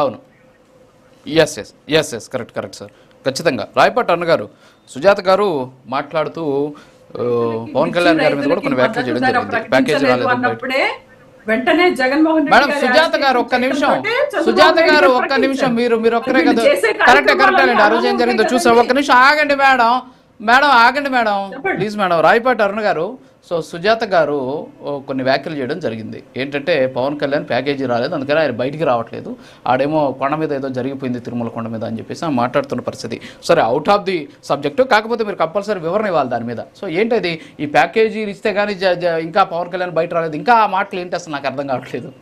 అవును yes yes yes yes correct correct sir ఖచ్చితంగా. రాయపాటి అన్న గారు సుజాత గారు మాట్లాడుతూ పవన్ కళ్యాణ్ గారి మీద కూడా కొన్ని వ్యాఖ్యలు చేయడం జరిగింది. ప్యాకేజ్ వెంటనే జగన్మోహన్ మేడం సుజాత గారు ఒక్క నిమిషం. సుజాత గారు ఒక్క నిమిషం. మీరు మీరు ఒక్కరే కదా. కరెక్టే కరెక్టే అండి ఆ రోజు ఏం జరిగిందో చూసాం ఒక్క. నిమిషం ఆగండి మేడం. మేడం ఆగండి madam. Please madam. Rayapati Arun గారు సో సుజాత గారు కొన్ని వ్యాఖ్యలు చేయడం జరిగింది. ఏంటంటే పవన్ కళ్యాణ్ ప్యాకేజీ రాలేదు అందుకని ఆయన బయటికి రావట్లేదు. ఆడేమో కొండ మీద ఏదో జరిగిపోయింది తిరుమల కొండ మీద అని చెప్పేసి ఆమె మాట్లాడుతున్న పరిస్థితి. సరే అవుట్ ఆఫ్ ది సబ్జెక్టు కాకపోతే మీరు కంపల్సరీ వివరణ ఇవ్వాలి దాని మీద. సో ఏంటది? ఈ ప్యాకేజీలు ఇస్తే కానీ జ- ఇంకా పవన్ కళ్యాణ్ బయట రాలేదు. ఇంకా ఆ మాటలు ఏంటి అసలు? నాకు అర్థం కావట్లేదు.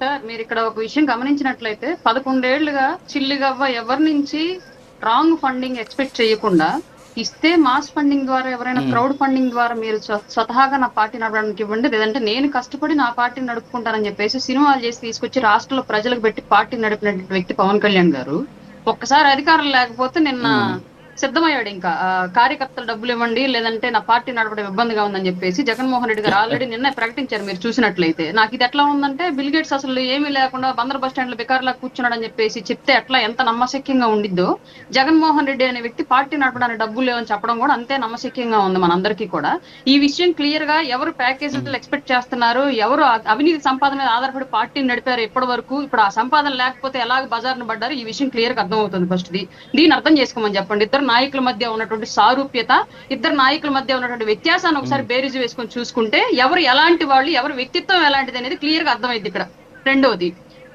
సార్ మీరు ఇక్కడ ఒక విషయం గమనించినట్లయితే పదకొండేళ్ళుగా చిల్లిగవ్వ ఎవరి నుంచి రాంగ్ ఫండింగ్ ఎక్స్పెక్ట్ చేయకుండా ఇస్తే మాస్ ఫండింగ్ ద్వారా ఎవరైనా క్రౌడ్ ఫండింగ్ ద్వారా మీరు స్వ- స్వతహాగా నా పార్టీ నడవడానికి ఇవ్వండి. లేదంటే నేను కష్టపడి నా పార్టీని నడుపుకుంటానని చెప్పేసి సినిమాలు చేసి తీసుకొచ్చి రాష్ట్రంలో ప్రజలకు పెట్టి పార్టీ నడిపినటువంటి వ్యక్తి పవన్ కళ్యాణ్ గారు ఒక్కసారి అధికారం లేకపోతే నిన్న సిద్ధమయ్యాడు ఇంకా. కార్యకర్తలు డబ్బులు ఇవ్వండి లేదంటే నా పార్టీ నడపడం ఇబ్బందిగా ఉందని చెప్పేసి జగన్మోహన్ రెడ్డి గారు ఆల్రెడీ నిన్న ప్రకటించారు మీరు చూసినట్లయితే. నాకు ఇది ఎట్లా ఉందంటే బిల్ గేట్స్ అసలు ఏమీ లేకుండా బందర్ బస్ స్టాండ్లో బికార్లా కూర్చున్నాడని చెప్పేసి చెప్తే ఎట్లా ఎంత నమ్మశక్యంగా ఉండిద్దో. జగన్మోహన్ రెడ్డి అనే వ్యక్తి పార్టీ నడపడానికి డబ్బులు లేవని చెప్పడం కూడా అంతే నమ్మశక్యంగా ఉంది మనందరికీ కూడా. ఈ విషయం క్లియర్గా ఎవరు ప్యాకేజీలు ఎక్స్పెక్ట్ చేస్తున్నారు ఎవరు అవినీతి సంపాదన మీద ఆధారపడి పార్టీని నడిపారు ఇప్పటి వరకు ఇప్పుడు ఆ సంపాదన లేకపోతే ఎలాగ బజార్ను పడ్డారు ఈ విషయం క్లియర్గా అర్థమవుతుంది ఫస్ట్ ది. దీన్ని అర్థం చేసుకోమని చెప్పండి. ఇద్దరు నాయకుల మధ్య ఉన్నటువంటి సారూప్యత ఇద్దరు నాయకుల మధ్య ఉన్నటువంటి వ్యత్యాసాన్ని ఒకసారి బేరీజు వేసుకొని చూసుకుంటే ఎవరు ఎలాంటి వాళ్ళు ఎవరి వ్యక్తిత్వం ఎలాంటిది అనేది క్లియర్గా అర్థమైంది ఇక్కడ. రెండోది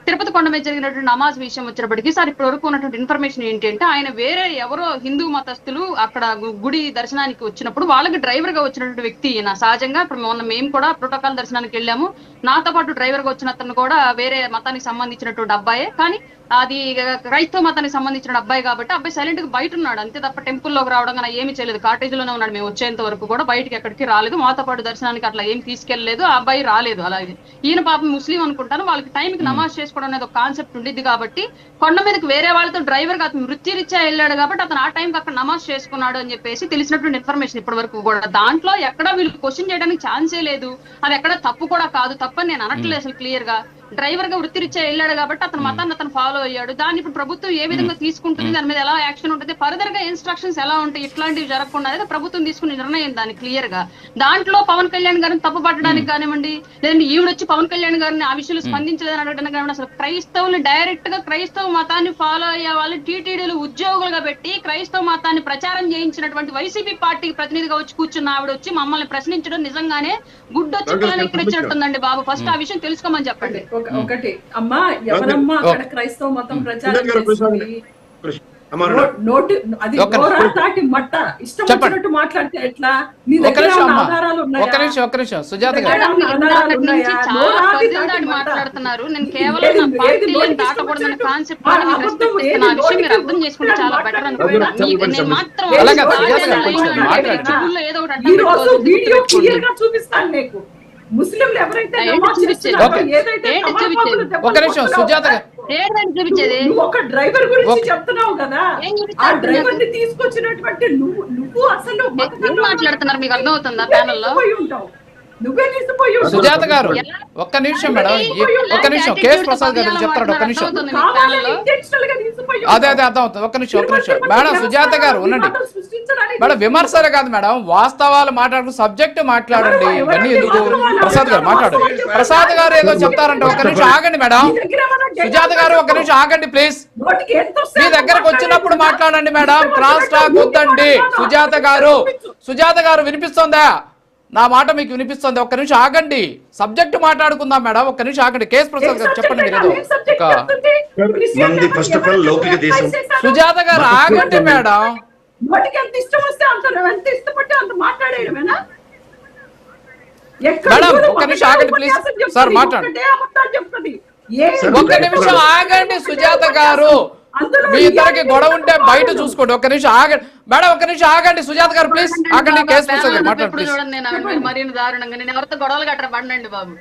తిరుపతి కొండ మీద జరిగినటువంటి నమాజ్ విషయం వచ్చినప్పటికీ సార్ ఇప్పటి వరకు ఉన్నటువంటి ఇన్ఫర్మేషన్ ఏంటి అంటే ఆయన వేరే ఎవరో హిందూ మతస్థులు అక్కడ గుడి దర్శనానికి వచ్చినప్పుడు వాళ్ళకి డ్రైవర్గా వచ్చినటువంటి వ్యక్తి ఈయన. సహజంగా ఇప్పుడు మొన్న మేము కూడా ప్రోటోకాల్ దర్శనానికి వెళ్ళాము. నాతో పాటు డ్రైవర్గా వచ్చిన అతను కూడా వేరే మతానికి సంబంధించినటువంటి అబ్బాయే. కానీ అది క్రైస్తవ మతానికి సంబంధించిన అబ్బాయి కాబట్టి అబ్బాయి సైలెంట్గా బయట ఉన్నాడు. అంతే తప్ప టెంపుల్లోకి రావడం కానీ ఏమీ చేయలేదు. కాటేజ్లోనే ఉన్నాడు. మేము వచ్చేంత వరకు కూడా బయటికి ఎక్కడికి రాలేదు. మాతో పాటు దర్శనానికి అట్లా ఏం తీసుకెళ్ళలేదు ఆ అబ్బాయి రాలేదు. అలాగే ఈయన పాపం ముస్లిం అనుకుంటాను. వాళ్ళకి టైంకి నమాజ్ చేసుకోవడం అనేది ఒక కాన్సెప్ట్ ఉండిద్ది కాబట్టి కొండ మీదకి వేరే వాళ్ళతో డ్రైవర్గా అతను వృత్తిరీత్యా వెళ్ళాడు కాబట్టి అతను ఆ టైంకి అక్కడ నమాజ్ చేసుకున్నాడు అని చెప్పేసి తెలిసినటువంటి ఇన్ఫర్మేషన్ ఇప్పటి వరకు కూడా. దాంట్లో ఎక్కడ వీళ్ళు క్వశ్చన్ చేయడానికి ఛాన్సే లేదు. అది ఎక్కడ తప్పు కూడా కాదు. తప్పని నేను అనట్లేదు అసలు క్లియర్గా. డ్రైవర్గా వృత్తిరీత్యా వెళ్ళాడు కాబట్టి అతను మతాన్ని అతను ఫాలో అయ్యాడు. దాన్ని ఇప్పుడు ప్రభుత్వం ఏ విధంగా తీసుకుంటుంది దాని మీద ఎలా యాక్షన్ ఉంటుంది ఫర్దర్గా ఇన్స్ట్రక్షన్స్ ఎలా ఉంటాయి ఇట్లాంటివి జరగకుండా అనేది ప్రభుత్వం తీసుకునే నిర్ణయం దాని క్లియర్గా. దాంట్లో పవన్ కళ్యాణ్ గారిని తప్పు పట్టడానికి కానివ్వండి లేదంటే ఈవిడ వచ్చి పవన్ కళ్యాణ్ గారిని ఆ విషయంలో స్పందించలేదని అడగడానికి కానివ్వండి అసలు క్రైస్తవులు డైరెక్ట్గా క్రైస్తవ మతాన్ని ఫాలో అయ్యే వాళ్ళు టీటీడీలు ఉద్యోగులుగా పెట్టి క్రైస్తవ మతాన్ని ప్రచారం చేయించినటువంటి వైసీపీ పార్టీకి ప్రతినిధిగా వచ్చి కూర్చున్న ఆవిడ వచ్చి మమ్మల్ని ప్రశ్నించడం నిజంగానే గుడ్డొచ్చి పిల్లలు ఎక్కిరించినట్టుందండి బాబు. ఫస్ట్ ఆ విషయం తెలుసుకోమని చెప్పండి. ఒకటి. అమ్మా ఎవరమ్మా? అక్కడ క్రైస్తవ మతం ప్రచారం నోటి అది నోరా తాటి మట్ట? ఇష్టం. వచ్చినట్టు మాట్లాడితే ఎట్లా? నీ దగ్గర ఆధారాలు నిమిషం నిమిషం. సుజాత గారు. మాట్లాడుతున్నారు. నేను కేవలం నా కాన్సెప్ట్ ఆ నేను విషయం మీరు అర్థం చేసుకుంటే చాలా బెటర్. అనుకుంటున్నా. మాత్రం ఏదో ఒకటి అడ్డం చూపిస్తాను నీకు. ముస్లింలు ఎవరైతే. ఏదైతే నిమిషం సుజాత ఒక డ్రైవర్ గురించి చెప్తున్నావు కదా. ఆ డ్రైవర్ని తీసుకొచ్చినటువంటి నువ్వు నువ్వు అసలు మాట్లాడుతున్నారు? మీకు అర్థమవుతుందా ప్యానెల్లో? తీసుకుపోయి ఉంటావు నువ్వే తీసుకుపోయి ఉంటావు. సుజాత గారు? ఒక్క నిమిషం మేడం ఒక్క నిమిషం కేఎస్ ప్రసాద్ గారు చెప్తాడు ఒక్క నిమిషం. అదే. అదే అర్థం అవుతుంది ఒక్క నిమిషం ఒక్క నిమిషం. మేడం సుజాత గారు ఉండండి. మేడం విమర్శలు కాదు మేడం వాస్తవాలు మాట్లాడుతూ సబ్జెక్ట్ మాట్లాడండి. ఇవన్నీ ఎందుకు? ప్రసాద్ గారు మాట్లాడండి. ఎవరు- ప్రసాద్ గారు ఏదో చెప్తారంటే ఒక్క నిమిషం ఆగండి మేడం. సుజాత గారు ఒక్క నిమిషం ఆగండి ప్లీజ్. మీ దగ్గరకు వచ్చినప్పుడు మాట్లాడండి. మాట్లాడండి మేడం క్రాస్ టాక్ వద్దండి. సుజాత గారు సుజాత గారు వినిపిస్తుందా? నా మాట మీకు వినిపిస్తుంది. ఒక్క నిమిషం ఆగండి. సబ్జెక్ట్ మాట్లాడుకుందాం మేడం. ఒక్క నిమిషం ఆగండి. కేఎస్ ప్రసాద్ గారు చెప్పండి మీరు. సుజాత గారు ఆగండి మేడం. మేడం, ఒక్క నిమిషం ఆగండి, చెప్తుంది, సార్, మాట్లాడండి. ఒక్క నిమిషం ఆగండి సుజాత గారు. మీ ఇద్దరికి గొడవ ఉంటే బయట చూసుకోండి. ఒక్క నిమిషం ఆగండి. మేడం ఒక్క నిమిషం ఆగండి. సుజాత గారు ప్లీజ్. ఆగండి ప్రసాద్ గారు మాట్లాడండి ఇప్పుడు ప్లీజ్ చూడండి నేను మరీ దారుణంగా. నేను ఎవరితో గొడవలు గట్రా పడండి బాబు.